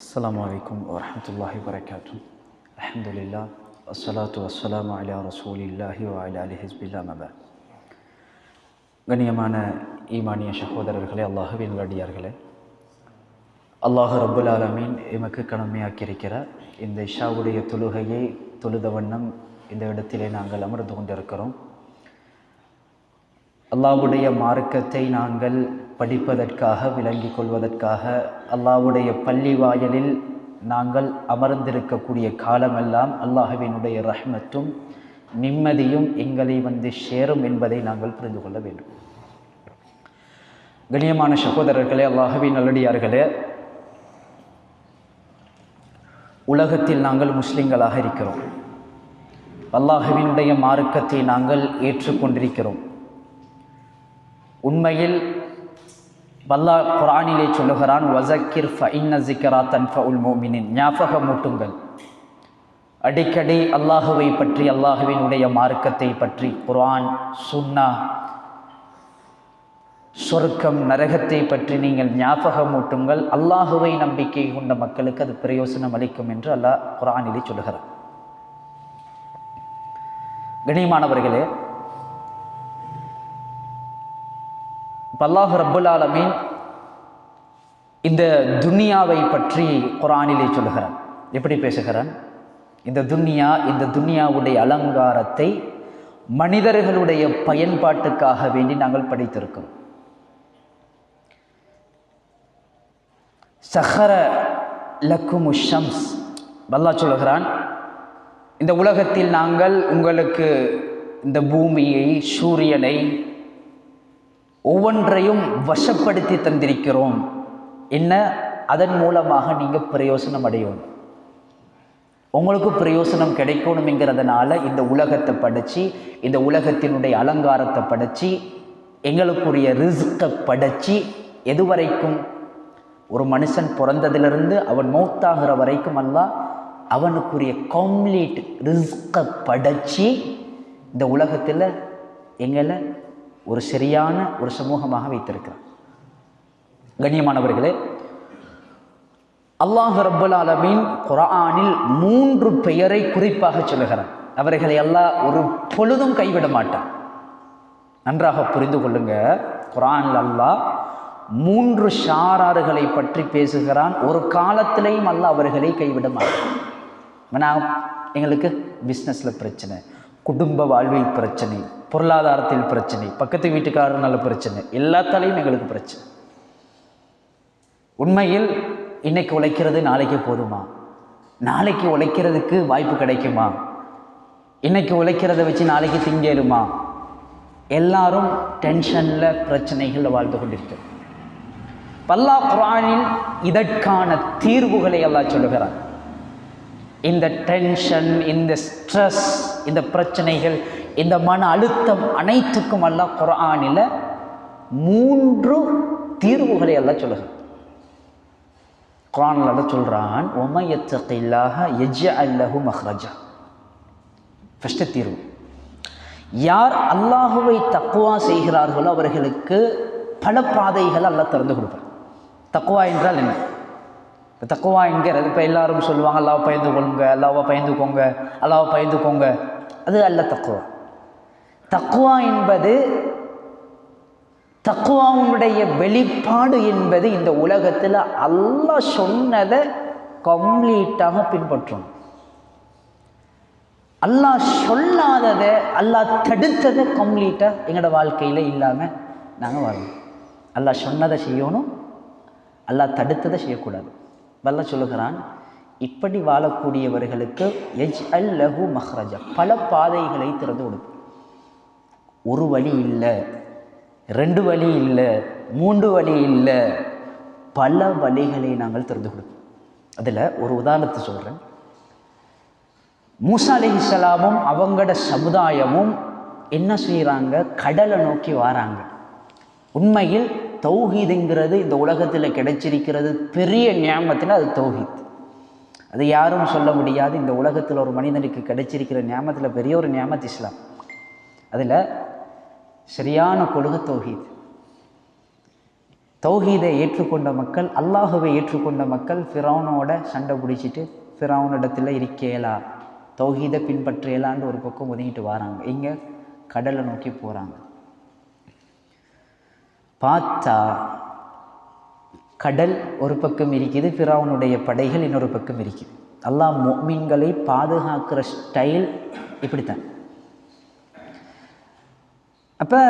السلام عليكم ورحمة الله وبركاته الحمد لله والصلاة والسلام على رسول الله وعلى آله حزب الله ما بعد கண்ணியமான ஈமானிய சகோதரர்களே அல்லாஹுவின் நல்லடியார்களே அல்லாஹ் ரப்புல் ஆலமீன் எமக்கு கடமையாக்கியிருக்கிற இந்த இஷாவுடைய தொழுகையை தொழுத வண்ணம் இந்த இடத்திலே நாங்கள் அமர்ந்து கொண்டிருக்கிறோம் அல்லாஹ்வுடைய மார்க்கத்தை நாங்கள் படிப்பதற்காக விளங்கிக் கொள்வதற்காக அல்லாவுடைய பள்ளி வாயலில் நாங்கள் அமர்ந்திருக்கக்கூடிய காலமெல்லாம் அல்லாஹுவினுடைய ரஹ்மத்தும் நிம்மதியும் எங்களை வந்து சேரும் என்பதை நாங்கள் புரிந்து கொள்ள வேண்டும். கண்ணியமான சகோதரர்களே அல்லாஹவி நல்லடியார்களே உலகத்தில் நாங்கள் முஸ்லிம்களாக இருக்கிறோம். அல்லாஹுவினுடைய மார்க்கத்தை நாங்கள் ஏற்றுக்கொண்டிருக்கிறோம். உண்மையில் வல்லா குரானிலே சொல்லுகிறான் வசக்கிர் ஃபஇன்ன ஜிக்கரா தன்ஃபஉல் மோமினின் ஞாபகமூட்டுங்கள். அடிக்கடி அல்லாஹுவை பற்றி அல்லாஹுவினுடைய மார்க்கத்தை பற்றி குரான் சுன்னா சொர்க்கம் நரகத்தை பற்றி நீங்கள் ஞாபகமூட்டுங்கள். அல்லாஹுவை நம்பிக்கை கொண்ட மக்களுக்கு அது பிரயோசனம் அளிக்கும் என்று அல்லாஹ் குரானிலே சொல்லுகிறார் கணியமானவர்களே பல்லாஹ் ரப்புல் ஆலமீன் இந்த துனியாவை பற்றி குரானிலே சொல்லுகிறான் எப்படி பேசுகிறான் இந்த துன்யா இந்த துன்யாவுடைய அலங்காரத்தை மனிதர்களுடைய பயன்பாட்டுக்காக வேண்டி நாங்கள் படித்திருக்கிறோம். சஹர லக்குமு ஷம்ஸ். பல்லா சொல்லுகிறான் இந்த உலகத்தில் நாங்கள் உங்களுக்கு இந்த பூமியை சூரியனை ஒவ்வொன்றையும் வசப்படுத்தி தந்திருக்கிறோம். என்ன? அதன் மூலமாக நீங்கள் பிரயோசனம் அடையும் உங்களுக்கு பிரயோசனம் கிடைக்கணுங்கிறதுனால இந்த உலகத்தை படைச்சி இந்த உலகத்தினுடைய அலங்காரத்தை படைச்சி எங்களுக்குரிய ரிஸ்கை படைச்சி எது வரைக்கும் ஒரு மனுஷன் பிறந்ததிலிருந்து அவன் மௌத்தாகிற வரைக்கும் அல்ல அவனுக்குரிய கம்ப்ளீட் ரிஸ்கை படைச்சி இந்த உலகத்தில் எங்களை ஒரு சரியான ஒரு சமூகமாக வைத்திருக்கிறார். கண்ணியமானவர்களே அல்லாஹ் ரப்புல் அலமின் குரானில் மூன்று பெயரை குறிப்பாக சொல்லுகிறான் அவர்களை எல்லாம் ஒரு பொழுதும் கைவிட மாட்டான். நன்றாக புரிந்து கொள்ளுங்க. குரானில் அல்லாஹ் மூன்று ஷாராறுகளை பற்றி பேசுகிறான். ஒரு காலத்திலையும் அல்ல அவர்களை கைவிட மாட்டான். நான் எங்களுக்கு பிஸ்னஸில் பிரச்சனை. குடும்ப வாழ்வில் பிரச்சனை பொருளாதாரத்தில் பிரச்சனை பக்கத்து வீட்டுக்காரனால பிரச்சனை எல்லாத்தாலையும் எங்களுக்கு பிரச்சனை. உண்மையில் இன்னைக்கு உழைக்கிறது நாளைக்கு போதுமா? நாளைக்கு உழைக்கிறதுக்கு வாய்ப்பு கிடைக்குமா? இன்னைக்கு உழைக்கிறத வச்சு நாளைக்கு திங்கேலுமா எல்லாரும் டென்ஷனில் பிரச்சனைகளில் வாழ்ந்து கொண்டிருக்கிறோம். பல்லா குரானில் இதற்கான தீர்வுகளை எல்லாம் சொல்லுகிறார் இந்த டென்ஷன் இந்த ஸ்ட்ரெஸ் இந்த பிரச்சனைகள் இந்த மன அழுத்தம் அனைத்துக்கும் எல்லாம் குரானில் மூன்று தீர்வுகளை எல்லாம் சொல்லுகிறார் குரானில் சொல்கிறான் ஒமையத்தகையில்லாக எஜ அல்லஹு மஹ்ரஜா. ஃபஸ்ட்டு தீர்வு. யார் அல்லாஹுவை தக்குவா செய்கிறார்களோ அவர்களுக்கு பல பாதைகள் எல்லாம் திறந்து கொடுப்பார் தக்குவா என்றால் என்ன? இப்போ தக்குவா என்கிறது இப்போ எல்லாரும் சொல்லுவாங்க அல்லாவை பயந்து கொள்ளுங்க அல்லாவை பயந்துக்கோங்க அல்லாவை பயந்துக்கோங்க. அது அல்ல தக்குவா. தக்குவா என்பது தக்குவாவுடைய வெளிப்பாடு என்பது இந்த உலகத்தில் அல்லாஹ் சொன்னதை கம்ப்ளீட்டாக பின்பற்றும். அல்லாஹ் சொல்லாததை அல்லாஹ் தடுத்ததை கம்ப்ளீட்டாக எங்களோட வாழ்க்கையில் இல்லாமல் நாங்கள் வாழணும். அல்லாஹ் சொன்னதை செய்யணும் அல்லாஹ் தடுத்ததை செய்யக்கூடாது. வல்ல சொல்லுகிறான் இப்படி வாழக்கூடியவர்களுக்கு எஜ் அல் லஹு மஹ்ரஜா. பல பாதைகளை திறந்து கொடுக்கும். ஒரு வழி இல்லை ரெண்டு வழி இல்லை மூன்று வழி இல்லை பல வழிகளை நாங்கள் திறந்து கொடுப்போம் அதில் ஒரு உதாரணத்தை சொல்கிறேன் மூசா அலி இஸ்லாமும் அவங்களோட சமுதாயமும் என்ன செய்கிறாங்க கடலை நோக்கி வராங்க. உண்மையில் தௌஹீதுங்கிறது இந்த உலகத்தில் கிடைச்சிருக்கிறது பெரிய ஞாபகத்தில் அது தௌஹீத். அது யாரும் சொல்ல முடியாது. இந்த உலகத்தில் ஒரு மனிதனுக்கு கிடைச்சிருக்கிற ஞாபகத்தில் பெரிய ஒரு ஞாபகத் இஸ்லாம். அதில் சரியான கொள்கை தௌஹீத். தௌஹீதை ஏற்றுக்கொண்ட மக்கள் அல்லாஹுவை ஏற்றுக்கொண்ட மக்கள் ஃபிரௌனோட சண்டை பிடிச்சிட்டு ஃபிரௌனிடத்தில் இருக்கேலா. தௌஹீதை பின்பற்றேலான்னு ஒரு பக்கம் ஒதுங்கிட்டு வராங்க. இங்கே கடலை நோக்கி போகிறாங்க பார்த்தா கடல் ஒரு பக்கம் இருக்குது ஃபிராவுனுடைய படைகள் இன்னொரு பக்கம் இருக்குது. அல்லாஹ் மொமீன்களை பாதுகாக்கிற ஸ்டைல் இப்படித்தான். அப்போ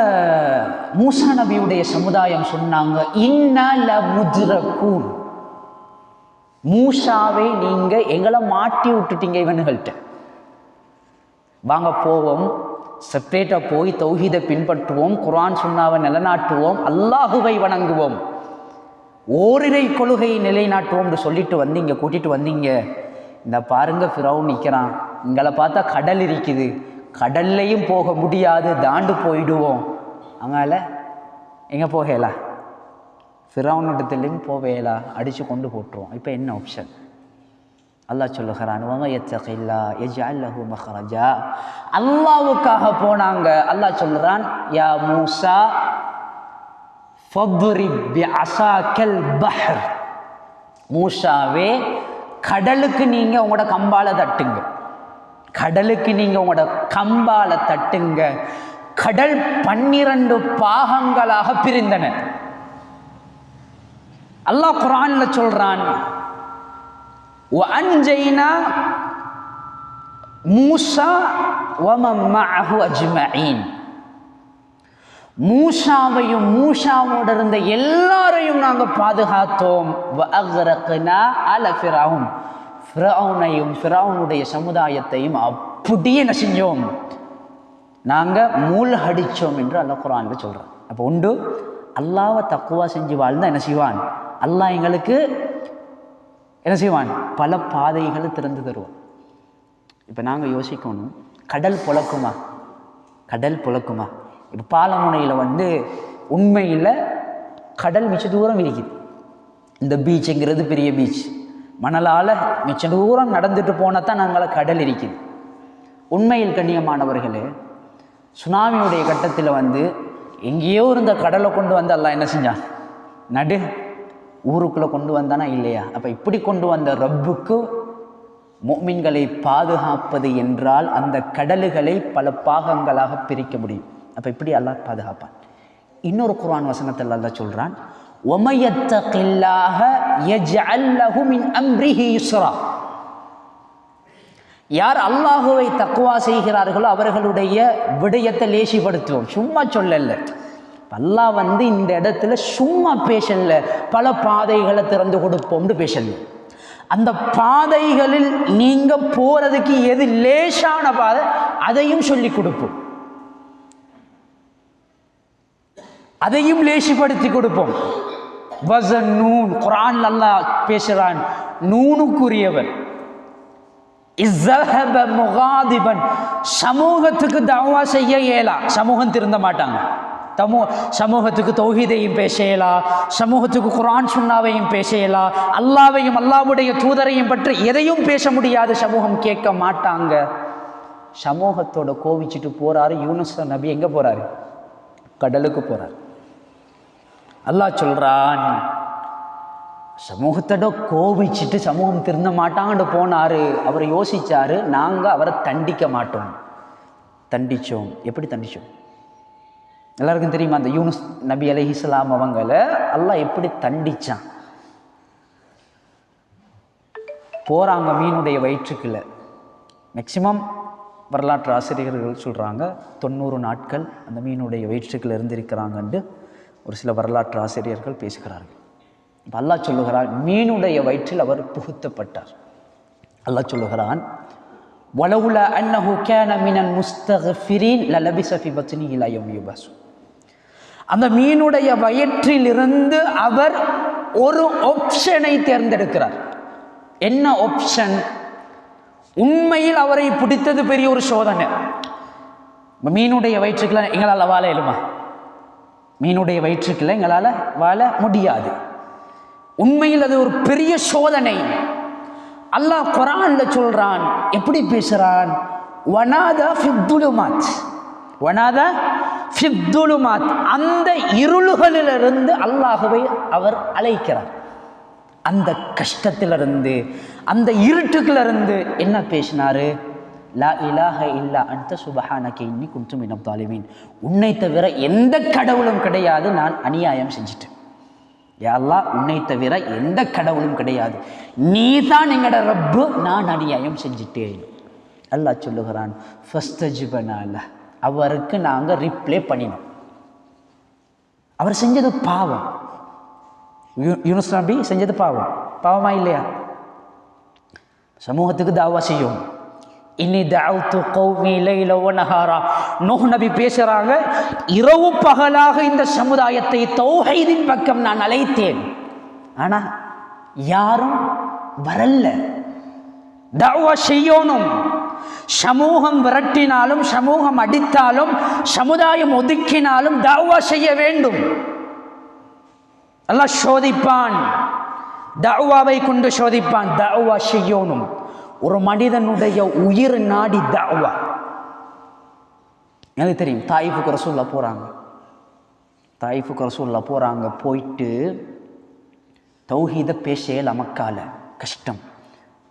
மூசா நபியுடைய சமுதாயம் சொன்னாங்க இன்னல முஜ்ரகூன் மூசாவை நீங்கள் எங்களை மாட்டி விட்டுட்டீங்க இவனுகள்கிட்ட வாங்க போவோம் செப்பரேட்டாக போய் தௌஹீதை பின்பற்றுவோம் குரான் சுன்னாவை நிலநாட்டுவோம் அல்லாஹுவை வணங்குவோம். ஓரிரை கொள்கையை நிலைநாட்டுவோம்னு சொல்லிட்டு வந்தீங்க கூட்டிட்டு வந்தீங்க. இந்த பாருங்க ஃபிரௌன் நிற்கிறான் எங்களை பார்த்தா கடல் இருக்குது கடல்லையும் போக முடியாது தாண்டு போயிடுவோம். அதனால் எங்கே போகலா ஃபிரௌனிடத்துலேயும் போவேலா அடித்து கொண்டு போட்டுருவோம். இப்போ என்ன ஆப்ஷன் அல்லாஹ் சொல்லுகிறான் வங்க அல்லாவுக்காக போனாங்க. அல்லாஹ் சொல்லுறான் யா மூசா மூஷாவே கடலுக்கு நீங்கள் உங்களோட கம்பால தட்டுங்க. கடலுக்கு நீங்கள் உங்களோட கம்பால தட்டுங்க. கடல் பன்னிரண்டு பாகங்களாக பிரிந்தன. அல்லாஹ் குரான்ல சொல்றான் அஞ்சைனா மூசா ஒமம் அஜ்மீன் மூஷாவையும் மூஷாவோடு இருந்த எல்லாரையும் நாங்கள் பாதுகாத்தோம். அலஃபிராவும் ஃபிரவுனையும் ஃபிரவுனுடைய சமுதாயத்தையும் அப்படியே என்ன செஞ்சோம் நாங்கள் மூழ்கடித்தோம் என்று அல்ல குரான் சொல்கிறோம் அப்போ உண்டு? அல்லாவை தக்குவா செஞ்சு வாழ்ந்தால் என்ன செய்வான்? அல்லாஹ் எங்களுக்கு என்ன செய்வான்? பல பாதைகளை திறந்து தருவான். இப்போ நாங்கள் யோசிக்கணும் கடல் புழக்குமா? கடல் புழக்குமா? இப்போ பாலமுனையில் வந்து உண்மையில் கடல் மிச்ச தூரம் இருக்குது இந்த பீச்சுங்கிறது பெரிய பீச் மணலால் மிச்ச தூரம் நடந்துட்டு போனால் தான் நாங்கள் கடல் இருக்குது. உண்மையில் கண்ணியமானவர்களே சுனாமியுடைய கட்டத்தில் வந்து எங்கேயோ இருந்த கடலை கொண்டு வந்து எல்லாம் என்ன செஞ்சான்? நடு ஊருக்குள்ளே கொண்டு வந்தானா இல்லையா? அப்போ இப்படி கொண்டு வந்த ரப்புக்கு மோமின்களை பாதுகாப்பது என்றால் அந்த கடல்களை பல பாகங்களாக பிரிக்க முடியும். அப்போ இப்படி அல்லாஹ் பாதுகாப்பான். இன்னொரு குர்ஆன் வசனத்தில் அல்லாஹ் சொல்கிறான் யார் அல்லாஹுவை தக்குவா செய்கிறார்களோ அவர்களுடைய விடயத்தை லேசிப்படுத்துவோம். சும்மா சொல்லல. அல்லாஹ் வந்து இந்த இடத்துல சும்மா பேசல. பல பாதைகளை திறந்து கொடுப்போம்னு பேசல. அந்த பாதைகளில் நீங்க போறதுக்கு எது லேசான பாதை அதையும் சொல்லி கொடுப்போம். அதையும் லேசிப்படுத்தி கொடுப்போம். வசன் நூன் குரான் அல்லாஹ் பேசுகிறான் நூனுக்குரியவன் முகாதிபன் சமூகத்துக்கு தவா செய்ய இயலா. சமூகம் திருந்த மாட்டாங்க. தமோ சமூகத்துக்கு தௌஹீதையும் பேசலா சமூகத்துக்கு குரான் சுண்ணாவையும் பேசலா அல்லாவையும் அல்லாவுடைய தூதரையும் பற்றி எதையும் பேச முடியாது. சமூகம் கேட்க மாட்டாங்க. சமூகத்தோட கோவிச்சிட்டு போறாரு யூனஸ் நபி. எங்க போறாரு? கடலுக்கு போறார். அல்லாஹ் சொல்கிறான் சமூகத்தோட கோவிச்சிட்டு சமூகம் திருந்த மாட்டாங்கன்னு போனாரு. அவர் யோசித்தார் நாங்கள் அவரை தண்டிக்க மாட்டோம். தண்டிச்சோம். எப்படி தண்டிச்சோம்? எல்லாருக்கும் தெரியுமா அந்த யூனுஸ் நபி அலஹிசலாம் அவங்களை அல்லாஹ் எப்படி தண்டிச்சான்? போகிறாங்க மீனுடைய வயிற்றுக்குள்ள. மேக்சிமம் வரலாற்று ஆசிரியர்கள் சொல்கிறாங்க தொண்ணூறு நாட்கள் அந்த மீனுடைய வயிற்றுக்குள்ள இருந்திருக்கிறாங்கன்ட்டு ஒரு சில வரலாற்று ஆசிரியர்கள் பேசுகிறார்கள். அல்லாஹ் சொல்லுகிறான் மீனுடைய வயிற்றில் அவர் புகுத்தப்பட்டார். அல்லாஹ் சொல்லுகிறான் வலவுல அன்னஹு கேன மினல் முஸ்தகஃபிரீன் லலபிஸ சஃபி பத்னிஹி இலா யௌமி அந்த மீனுடைய வயிற்றிலிருந்து அவர் ஒரு ஆப்ஷனை தேர்ந்தெடுக்கிறார். என்ன ஆப்ஷன் உண்மையில் அவரை பிடித்தது பெரிய ஒரு சோதனை. மீனுடைய வயிற்றுக்கெல்லாம் எங்களால் வாழ இயலுமா? மீனுடைய வயிற்றுக்குள்ள எங்களால் வாழ முடியாது. உண்மையில் அது ஒரு பெரிய சோதனை. அல்லாஹ் குரான்ல சொல்றான் எப்படி பேசுறான்? வனாதா ஃபித்துலுமாத். வனாதா ஃபித்துலுமாத். அந்த இருளுகளிலிருந்து அல்லாஹுவை அவர் அழைக்கிறார். அந்த கஷ்டத்திலிருந்து அந்த இருட்டுகளிலிருந்து என்ன பேசினாரு? லா இலாஹ இல்லா அடுத்த சுபஹானக்கே இன்னி குன்றும் இனம் தாலிமீன். உன்னை தவிர எந்த கடவுளும் கிடையாது நான் அநியாயம் செஞ்சிட்டேன். யாரெல்லாம் உன்னை தவிர எந்த கடவுளும் கிடையாது. நீ தான் எங்களோட ரப்பு நான் அநியாயம் செஞ்சிட்டேன். அல்லா சொல்லுகிறான் ஃபஸ்தஜிபனால அவருக்கு நாங்கள் ரிப்ளே பண்ணினோம். அவர் செஞ்சது பாவம். யூ- யூனுஸ் நபி செஞ்சது பாவம். பாவமா இல்லையா? சமூகத்துக்கு தாவா செய்யும். இன்னி தஅவுத்து கௌமி லைல ஒனஹாரா நோஹ் நபி பேசுகிறாங்க இரவு பகலாக இந்த சமுதாயத்தை தௌஹைதின் பக்கம் நான் அழைத்தேன். ஆனால் யாரும் வரல்ல தஅவா செய்யணும். சமூகம் விரட்டினாலும் சமூகம் அடித்தாலும் சமுதாயம் ஒதுக்கினாலும் தாவா செய்ய வேண்டும். எல்லாம் சோதிப்பான். தாவாவை கொண்டு சோதிப்பான். தாவா செய்யணும். ஒரு மனிதனுடைய உயிர் நாடி தாவா எனக்கு தெரியும் தாயிஃபுக்கு ரசூல்லா போகிறாங்க தாயிஃபுக்கு ரசூல்லா போகிறாங்க போயிட்டு தௌஹீத பேசையில் அமக்கால கஷ்டம்.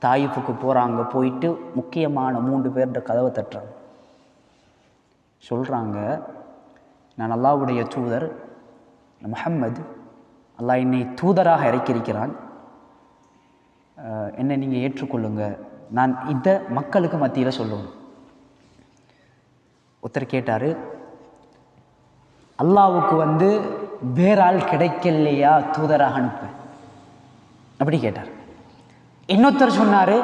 தாயிஃபுக்கு போகிறாங்க போயிட்டு முக்கியமான மூன்று பேர்கிட்ட கதவை தட்டுறாங்க. சொல்கிறாங்க நான் அல்லாவுடைய தூதர் முஹம்மது. அல்லாஹ் என்னை தூதராக இறக்கியிருக்கிறான். என்னை நீங்கள் ஏற்றுக்கொள்ளுங்கள் நான் இதை மக்களுக்கு மத்தியில் சொல்லணும். ஒருத்தர் கேட்டார் அல்லாவுக்கு வந்து வேற ஆள் கிடைக்கலையா? தூதராக அனுப்பேன் அப்படி கேட்டார். இன்னொருத்தர் சொன்னார்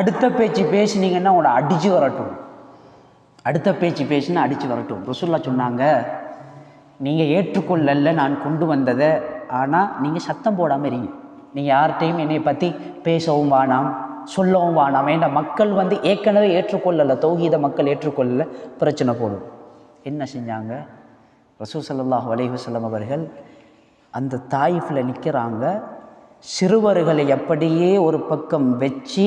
அடுத்த பேச்சு பேசினீங்கன்னா உங்களை அடித்து வரட்டும். அடுத்த பேச்சு பேசினா அடித்து வரட்டும். ருசுல்லா சொன்னாங்க நீங்கள் ஏற்றுக்கொள்ளல நான் கொண்டு வந்ததை. ஆனால் நீங்கள் சத்தம் போடாமல் இருங்க. நீங்கள் யார்கிட்டையும் என்னை பற்றி பேசவும் வேணாம். சொல்லவும் வேணாம். ஏன்னா மக்கள் வந்து ஏற்கனவே ஏற்றுக்கொள்ளலை தௌஹீத மக்கள் ஏற்றுக்கொள்ளல பிரச்சனை போடும் என்ன செஞ்சாங்க? ரசூல் ஸல்லல்லாஹு அலைஹி அவர்கள் அந்த தாயிஃபில் நிற்கிறாங்க சிறுவர்களை அப்படியே ஒரு பக்கம் வச்சு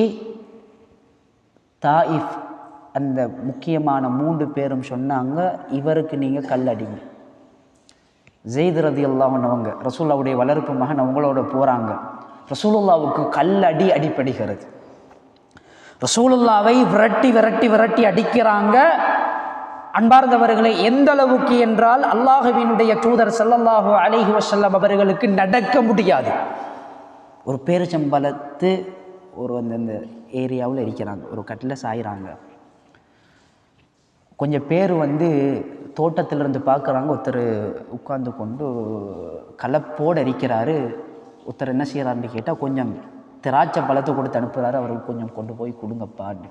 தாயிஃப் அந்த முக்கியமான மூன்று பேரும் சொன்னாங்க இவருக்கு நீங்கள் கல்லடிங்க ஜெயித் ரதி அல்லாஹ்னவங்க ரசூல்லாவுடைய வளர்ப்பு மகன் அவங்களோட போகிறாங்க ரசூலுல்லாவுக்கு கல்லடி அடிப்படுகிறது ரசூலுல்லாவை விரட்டி விரட்டி விரட்டி அடிக்கிறாங்க. அன்பார்ந்தவர்களை எந்த அளவுக்கு என்றால் அல்லாஹுவினுடைய தூதர் ஸல்லல்லாஹு அலைஹி வசல்லம் அவர்களுக்கு நடக்க முடியாது. ஒரு பேரிச்சம்பலத்து ஒரு அந்த ஏரியாவில் இருக்கிறாங்க ஒரு கட்டில் சாயிறாங்க. கொஞ்சம் பேர் வந்து தோட்டத்திலிருந்து பார்க்குறாங்க. ஒருத்தர் உட்கார்ந்து கொண்டு கலப்போடு அரிக்கிறாரு ஒருத்தர் என்ன செய்கிறாருன்னு கேட்டால் கொஞ்சம் திராட்சை பழத்தை கொடுத்து அனுப்புகிறாரு அவருக்கு கொஞ்சம் கொண்டு போய் கொடுங்கப்பான்னு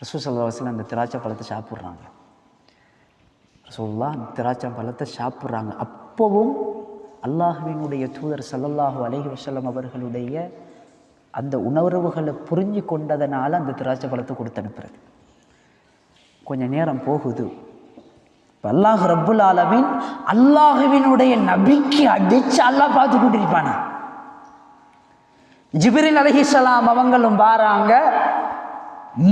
ரசூ சல்லாஹில் அந்த திராட்சை பழத்தை சாப்பிட்றாங்க. ரசூல்லா அந்த திராட்சை பழத்தை சாப்பிட்றாங்க. அப்போவும் அல்லாஹுவினுடைய தூதர் சல்லல்லாஹு அலஹி வஸல்லம் அவர்களுடைய அந்த உணர்வுகளை புரிஞ்சு கொண்டதனால அந்த திராட்சை பழத்தை கொடுத்து அனுப்புறது. கொஞ்சம் நேரம் போகுது. இப்போ அல்லாஹ் ரப்புல் ஆலமின் அல்லாஹுவினுடைய நபிக்கு அடிச்சு அல்லாஹ் பார்த்து கொண்டிருப்பானா? ஜிபிரில் அலஹிசலாம் அவங்களும் வாராங்க.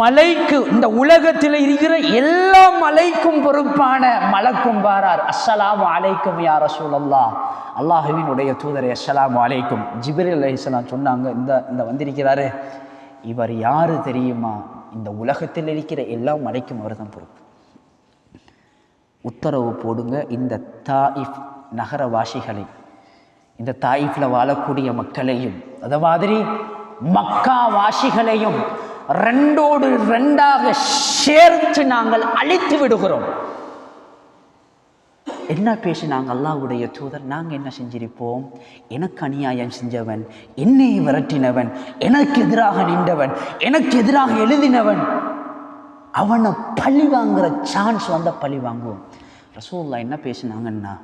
மலைக்கு இந்த உலகத்தில் இருக்கிற எல்லா மலைக்கும் பொறுப்பான மலக்கும் வாரார். அஸ்ஸலாம் அலைக்கும் யா ரசூலல்லாஹ். அல்லாஹுவினுடைய தூதரை அஸ்ஸலாம் அலைக்கும். ஜிபிரில் அலைஹிஸ்ஸலாம் சொன்னாங்க இந்த இந்த வந்திருக்கிறாரு. இவர் யார் தெரியுமா? இந்த உலகத்தில் இருக்கிற எல்லா மலைக்கும் அவர் தான் பொறுப்பு. உத்தரவு போடுங்க இந்த தாயிஃப் நகரவாசிகளை இந்த தாயிஃபில் வாழக்கூடிய மக்களையும் அது மாதிரி மக்கா வாசிகளையும் ரெண்டோடு ரெண்டாக சேர்த்து நாங்கள் அழித்து விடுகிறோம். என்ன பேசினாங்க அல்லாவுடைய தூதர்? நாங்கள் என்ன செஞ்சிருப்போம்? எனக்கு அநியாயம் செஞ்சவன் என்னை விரட்டினவன் எனக்கு எதிராக நின்றவன் எனக்கு எதிராக எழுதினவன் அவனை பழி வாங்குற சான்ஸ் வந்த பழி வாங்குவோம். ரசூல்லா என்ன பேசினாங்கன்னா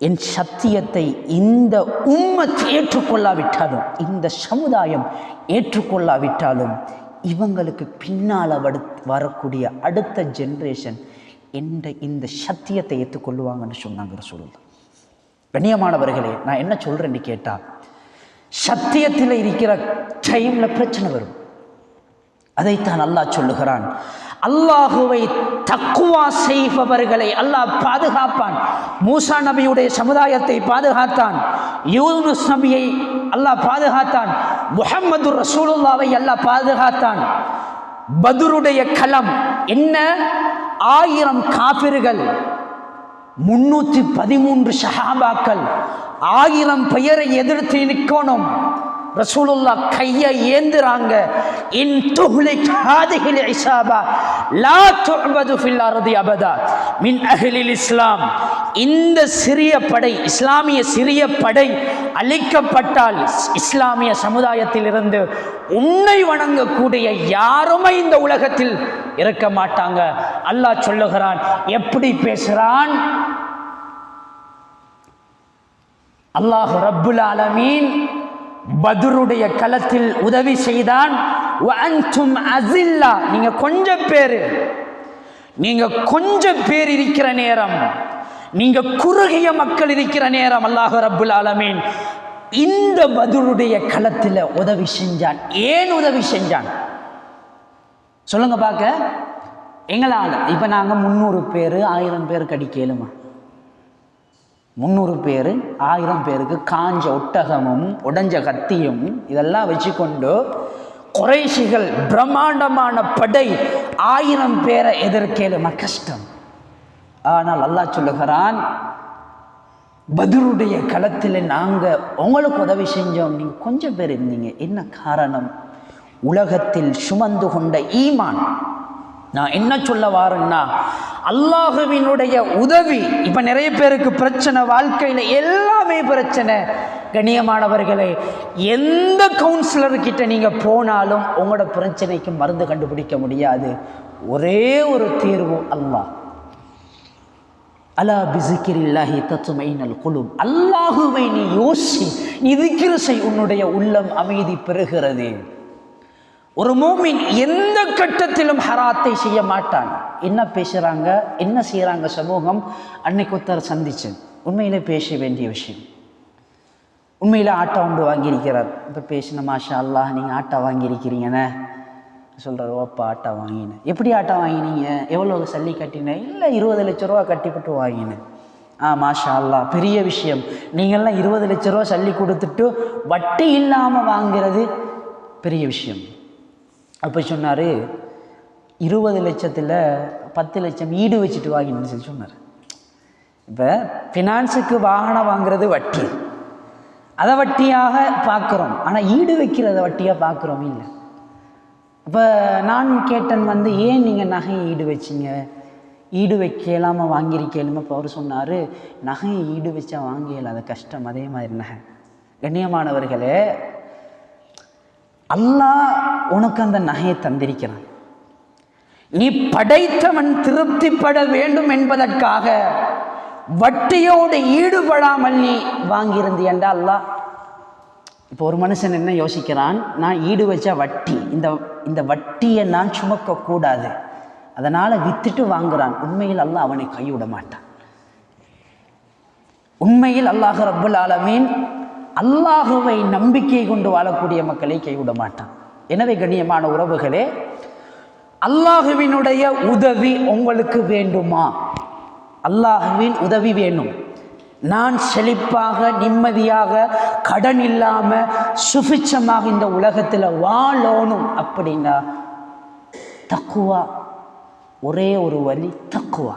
என் சத்தியத்தை இந்த உம்மத் ஏற்றுக்கொள்ளாவிட்டாலும் இந்த சமுதாயம் ஏற்றுக்கொள்ளாவிட்டாலும் இவங்களுக்கு பின்னால் வடு வரக்கூடிய அடுத்த ஜென்ரேஷன் என்ற இந்த சத்தியத்தை ஏற்றுக்கொள்ளுவாங்கன்னு சொன்னாங்க ரசூலுல்லா கண்ணியமானவர்களே நான் என்ன சொல்கிறேன்னு கேட்டால் சத்தியத்தில் இருக்கிற டைமில் பிரச்சனை வரும். அதைத்தான் அல்லாஹ் சொல்லுகிறான். அல்லாஹுவை தக்குவா செய்பவர்களை அல்லாஹ் பாதுகாப்பான். மூசா நபியுடைய சமுதாயத்தை பாதுகாத்தான். யூனுஸ் நபியை அல்லாஹ் பாதுகாத்தான். முஹம்மது ரசூலுல்லாவை அல்லாஹ் பாதுகாத்தான். பதுருடைய களம் என்ன? ஆயிரம் காபிர்கள் முன்னூற்றி பதிமூன்று ஷஹாபாக்கள் ஆயிரம் பெயரை எதிர்த்து நிற்கணும். ரசூலுல்லா கையை ஏந்துறாங்க. இன் துஹ்லிக் ஹாதிஹில் இஸாபா லா துஅபது ஃபில் அர்தி அபதா. மின் அஹ்லில் இஸ்லாம். இந்த சிறிய படை இஸ்லாமிய சிறிய படை அழிக்கப்பட்டால் இஸ்லாமிய சமுதாயத்திலிருந்து உன்னை வணங்கக்கூடிய யாருமே இந்த உலகத்தில் இருக்க மாட்டாங்க. அல்லாஹ் சொல்லுகிறான் எப்படி பேசுகிறான் அல்லாஹ் ரப்புல் அலமீன் பதுருடைய களத்தில் உதவி செய்தான். அசில்லா. நீங்க கொஞ்சம் பேர். நீங்க கொஞ்சம் பேர் இருக்கிற நேரம். நீங்க குறுகிய மக்கள் இருக்கிற நேரம். அல்லாஹ் ரபுல் ஆலமீன் இந்த பதுருடைய களத்தில் உதவி செஞ்சான். ஏன் உதவி செஞ்சான்? சொல்லுங்க பார்க்க எங்களால். இப்போ நாங்கள் முந்நூறு பேர் ஆயிரம் பேர் கடிக்கலுமா முந்நூறு பேர் ஆயிரம் பேருக்கு காஞ்ச ஒட்டகமும் உடஞ்ச கத்தியும் இதெல்லாம் வச்சுக்கொண்டு குறைசிகள் பிரம்மாண்டமான படை ஆயிரம் பேரை எதிர்க்கேலுமா கஷ்டம். ஆனால் அல்லாஹ் சொல்லுகிறான் பதிலுடைய களத்தில் நாங்கள் உங்களுக்கு உதவி செஞ்சோம். நீங்கள் கொஞ்சம் பேர் இருந்தீங்க. என்ன காரணம்? உலகத்தில் சுமந்து கொண்ட ஈமான். நான் என்ன சொல்ல வாரேன்னா அல்லாஹுவினுடைய உதவி இப்போ நிறைய பேருக்கு பிரச்சனை வாழ்க்கையில் எல்லாமே பிரச்சனை. கண்ணியமானவர்களே எந்த கவுன்சிலர்கிட்ட நீங்கள் போனாலும் உங்களோட பிரச்சனைக்கு மருந்து கண்டுபிடிக்க முடியாது. ஒரே ஒரு தீர்வு அல்லாஹ். அலா பிசிக்கிரில்லாஹி தத்துமைனல் குழும் அல்லாஹுவை நீ யோசி நீ திக்கிரு செய் உன்னுடைய உள்ளம் அமைதி பெறுகிறது. ஒரு மூமின் எந்த கட்டத்திலும் ஹராத்தை செய்ய மாட்டான். என்ன பேசுகிறாங்க என்ன செய்கிறாங்க சமூகம்? அன்னைக்கு ஒருத்தர் சந்திச்சேன் உண்மையிலே பேச வேண்டிய விஷயம். உண்மையில் ஆட்டை உண்டு வாங்கியிருக்கிறார். இப்போ பேசின மாஷா அல்லாஹ் நீங்கள் ஆட்டை வாங்கியிருக்கிறீங்கண்ணே சொல்கிறார் ஓப்பா ஆட்டா வாங்கினேன். எப்படி ஆட்டா வாங்கினீங்க? எவ்வளோ சல்லி கட்டினேன்? இல்லை இருபது லட்ச ரூபா கட்டிப்பட்டு வாங்கினேன். ஆ மாஷா அல்லா பெரிய விஷயம். நீங்கள்லாம் இருபது லட்ச ரூபா சல்லி கொடுத்துட்டு வட்டி இல்லாமல் வாங்கிறது பெரிய விஷயம். அப்போ சொன்னார் இருபது லட்சத்தில் பத்து லட்சம் ஈடு வச்சுட்டு வாங்கினேன்னு சொல்லி சொன்னார். இப்போ ஃபினான்ஸுக்கு வாகனம் வாங்குறது வட்டி. அதை வட்டியாக பார்க்குறோம். ஆனால் ஈடு வைக்கிறத வட்டியாக பார்க்குறோம் இல்லை. இப்போ நான் கேட்டன் வந்து ஏன் நீங்கள் நகையை ஈடு வச்சிங்க? ஈடு வைக்கலாமல் வாங்கியிருக்கலுமே? இப்போ அவர் சொன்னார் நகையை ஈடு வச்சா வாங்கியல அது கஷ்டம் அதே மாதிரி நகை. கண்ணியமானவர்களே அல்லாஹ் உனக்கு அந்த நகையை தந்திருக்கிறான். நீ படைத்தவன் திருப்திப்பட வேண்டும் என்பதற்காக வட்டியோடு ஈடுபடாமல் நீ வாங்கியிருந்தியண்டா அல்லாஹ் இப்போ ஒரு மனுஷன் என்ன யோசிக்கிறான்? நான் ஈடு வச்சா வட்டி இந்த இந்த வட்டியை நான் சுமக்கக்கூடாது அதனால் வித்துட்டு வாங்குறான். உண்மையில் அல்லாஹ் அவனை கைவிட மாட்டான். உண்மையில் அல்லாஹ் ரப்புல் ஆலமீன் அல்லாஹுவை நம்பிக்கை கொண்டு வாழக்கூடிய மக்களை கைவிட மாட்டான் எனவே கண்ணியமான உறவுகளே அல்லாஹுவினுடைய உதவி உங்களுக்கு வேண்டுமா? அல்லாஹுவின் உதவி வேணும். நான் செழிப்பாக நிம்மதியாக கடன் இல்லாமல் சுபிச்சமாக இந்த உலகத்தில் வாழணும் அப்படின்னா தக்குவா. ஒரே ஒரு வழி தக்குவா.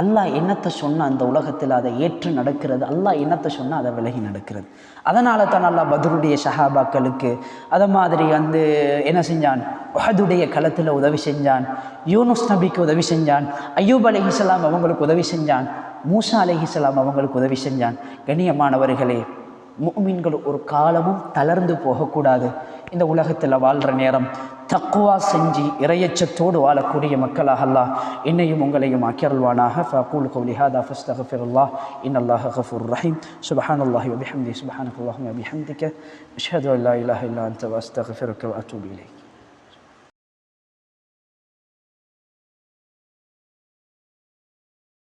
அல்லாஹ் என்னத்தை சொன்னால் அந்த உலகத்தில் அதை ஏற்று நடக்கிறது? அல்லாஹ் என்னத்தை சொன்னால் அதை விலகி நடக்கிறது? அதனால தான் அல்லாஹ் பதருடைய ஷஹாபாக்களுக்கு அதை மாதிரி வந்து என்ன செஞ்சான்? வஹதுடைய களத்தில் உதவி செஞ்சான். யூனுஸ் நபிக்கு உதவி செஞ்சான். அய்யூப் அலிஹிஸ்லாம் அவங்களுக்கு உதவி செஞ்சான். மூசா அலிஹிஸ்லாம் அவங்களுக்கு உதவி செஞ்சான். கண்ணியமானவர்களே முஃமின்கள் ஒரு காலமும் தளர்ந்து போகக்கூடாது. இந்த உலகத்தில் வாழ்கிற நேரம் தக்குவா செஞ்சு இறையச்சத்தோடு வாழக்கூடிய மக்களாக அல்லாஹ் என்னையும் உங்களையும் அக்கருள்வானாக ஃபகூல் கௌலி ஹாதா இன் அல்லாஹ் கஃபூர் ரஹீம். சுபஹான் அல்லாஹி வபிஹம்தி சுபஹானக் அல்லாஹும் வபிஹம்திக அஷ்ஹது அன் லா இல்லா அந்த